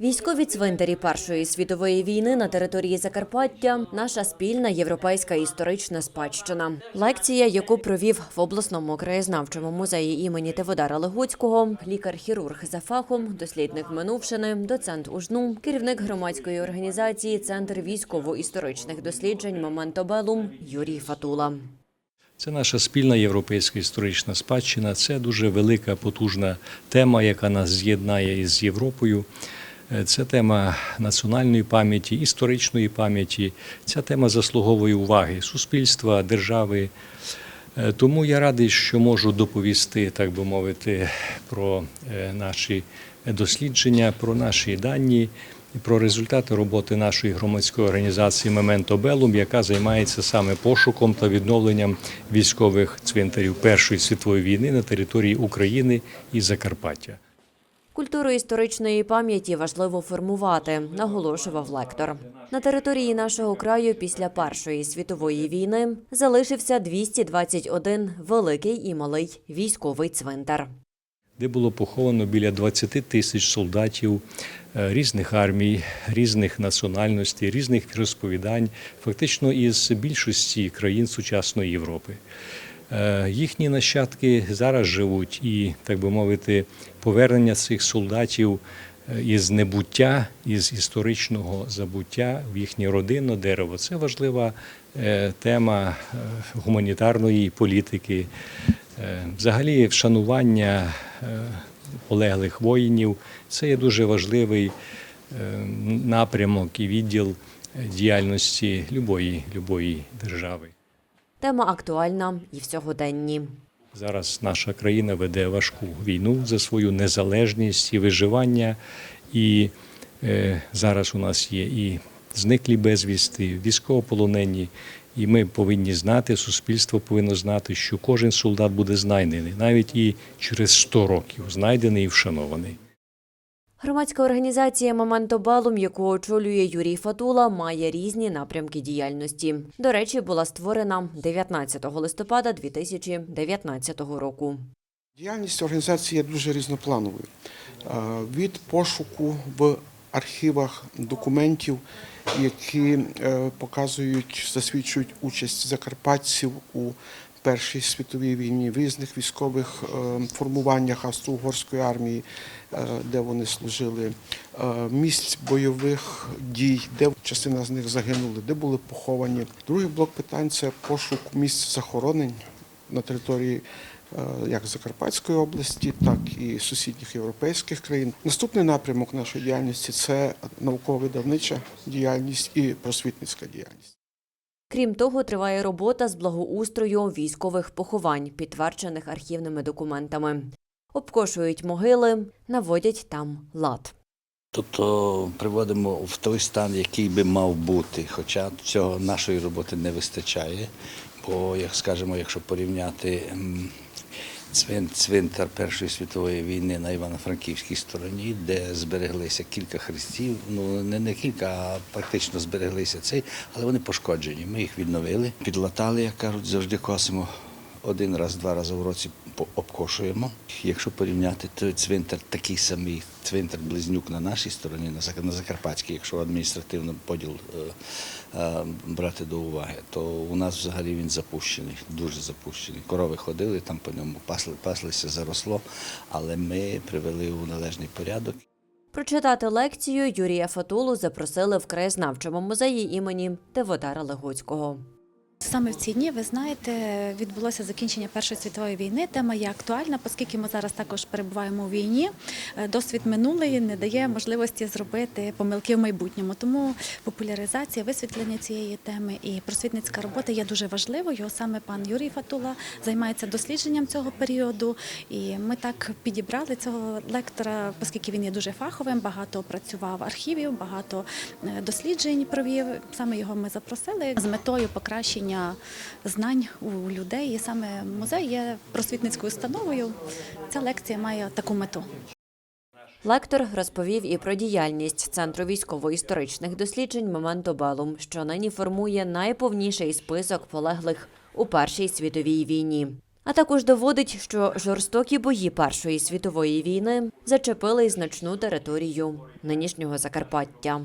Військові цвинтарі Першої світової війни на території Закарпаття наша спільна європейська історична спадщина. Лекція, яку провів в обласному краєзнавчому музеї імені Теводара Легоцького, лікар-хірург за фахом, дослідник минувшини, доцент УЖНУ, керівник громадської організації Центр військово-історичних досліджень Моменто Белум Юрій Фатула. Це наша спільна європейська історична спадщина. Це дуже велика, потужна тема, яка нас з'єднає із Європою. Е, Це тема національної пам'яті, історичної пам'яті. Ця тема заслуговує уваги суспільства, держави. Е, Тому я радий, що можу доповісти, так би мовити, про е, наші дослідження, про наші дані. Про результати роботи нашої громадської організації Мементо Белум, яка займається саме пошуком та відновленням військових цвинтарів Першої світової війни на території України і Закарпаття. Культуру історичної пам'яті важливо формувати, наголошував лектор. На території нашого краю після Першої світової війни залишився 221 великий і малий військовий цвинтар. де було поховано біля 20 тисяч солдатів е, різних армій, різних національностей, різних розповідань, фактично із більшості країн сучасної Європи. Е, Їхні нащадки зараз живуть, і, так би мовити, повернення цих солдатів е, із небуття, із історичного забуття в їхнє родинне дерево це важлива е, тема гуманітарної політики. Взагалі, вшанування полеглих воїнів це є дуже важливий напрямок і відділ діяльності любої, любої держави. Тема актуальна і в сьогоденні. Зараз наша країна веде важку війну за свою незалежність і виживання. І е, зараз у нас є і зниклі безвісти, військовополонені. І ми повинні знати, суспільство повинно знати, що кожен солдат буде знайдений, навіть і через 100 років знайдений і вшанований. Громадська організація Моменто Балум, яку очолює Юрій Фатула, має різні напрямки діяльності. До речі, була створена 19 листопада 2019 року. Діяльність організації є дуже різноплановою. Е, Від пошуку в архівах документів, які е, показують, засвідчують участь закарпатців у Першій світовій війні, в різних військових е, формуваннях Австро-Угорської армії, е, де вони служили, е, місць бойових дій, де частина з них загинули, де були поховані. Другий блок питань це пошук місць захоронень на території як Закарпатської області, так і сусідніх європейських країн. Наступний напрямок нашої діяльності це науково-видавнича діяльність і просвітницька діяльність. Крім того, триває робота з благоустрою військових поховань, підтверджених архівними документами. Обкошують могили, наводять там лад. Тобто приводимо в той стан, який би мав бути, хоча цього нашої роботи не вистачає. Бо, як скажемо, якщо порівняти цвинтар Першої світової війни на Івано-Франківській стороні, де збереглися кілька хрестів, ну не, не кілька, а практично збереглися цей, але вони пошкоджені. Ми їх відновили, підлатали, як кажуть, завжди косимо. Один раз, два рази в році обкошуємо. Якщо порівняти той цвинтар, такий самий цвинтар близнюк на нашій стороні, на Закарпатській, якщо адміністративно поділ е, е, брати до уваги, то у нас взагалі він запущений, дуже запущений. Корови ходили там по ньому, пасли, паслися, заросло, але ми привели у належний порядок. Прочитати лекцію Юрія Фатулу запросили в краєзнавчому музеї імені Теводара Легоцького. Саме в ці дні, ви знаєте, відбулося закінчення Першої світової війни. Тема є актуальна, оскільки ми зараз також перебуваємо у війні. Е, Досвід минулий не дає можливості зробити помилки в майбутньому. Тому популяризація, висвітлення цієї теми і просвітницька робота є дуже важливою. Саме пан Юрій Фатула займається дослідженням цього періоду. І ми так підібрали цього лектора, оскільки він є дуже фаховим, багато працював архівів, багато е, досліджень провів. Саме його ми запросили з метою покращення знань у людей. І саме музей є просвітницькою установою. Ця лекція має таку мету. Лектор розповів і про діяльність Центру військово-історичних досліджень Моменто Белум, що нині формує найповніший список полеглих у Першій світовій війні. а також доводить, що жорстокі бої Першої світової війни зачепили значну територію нинішнього Закарпаття.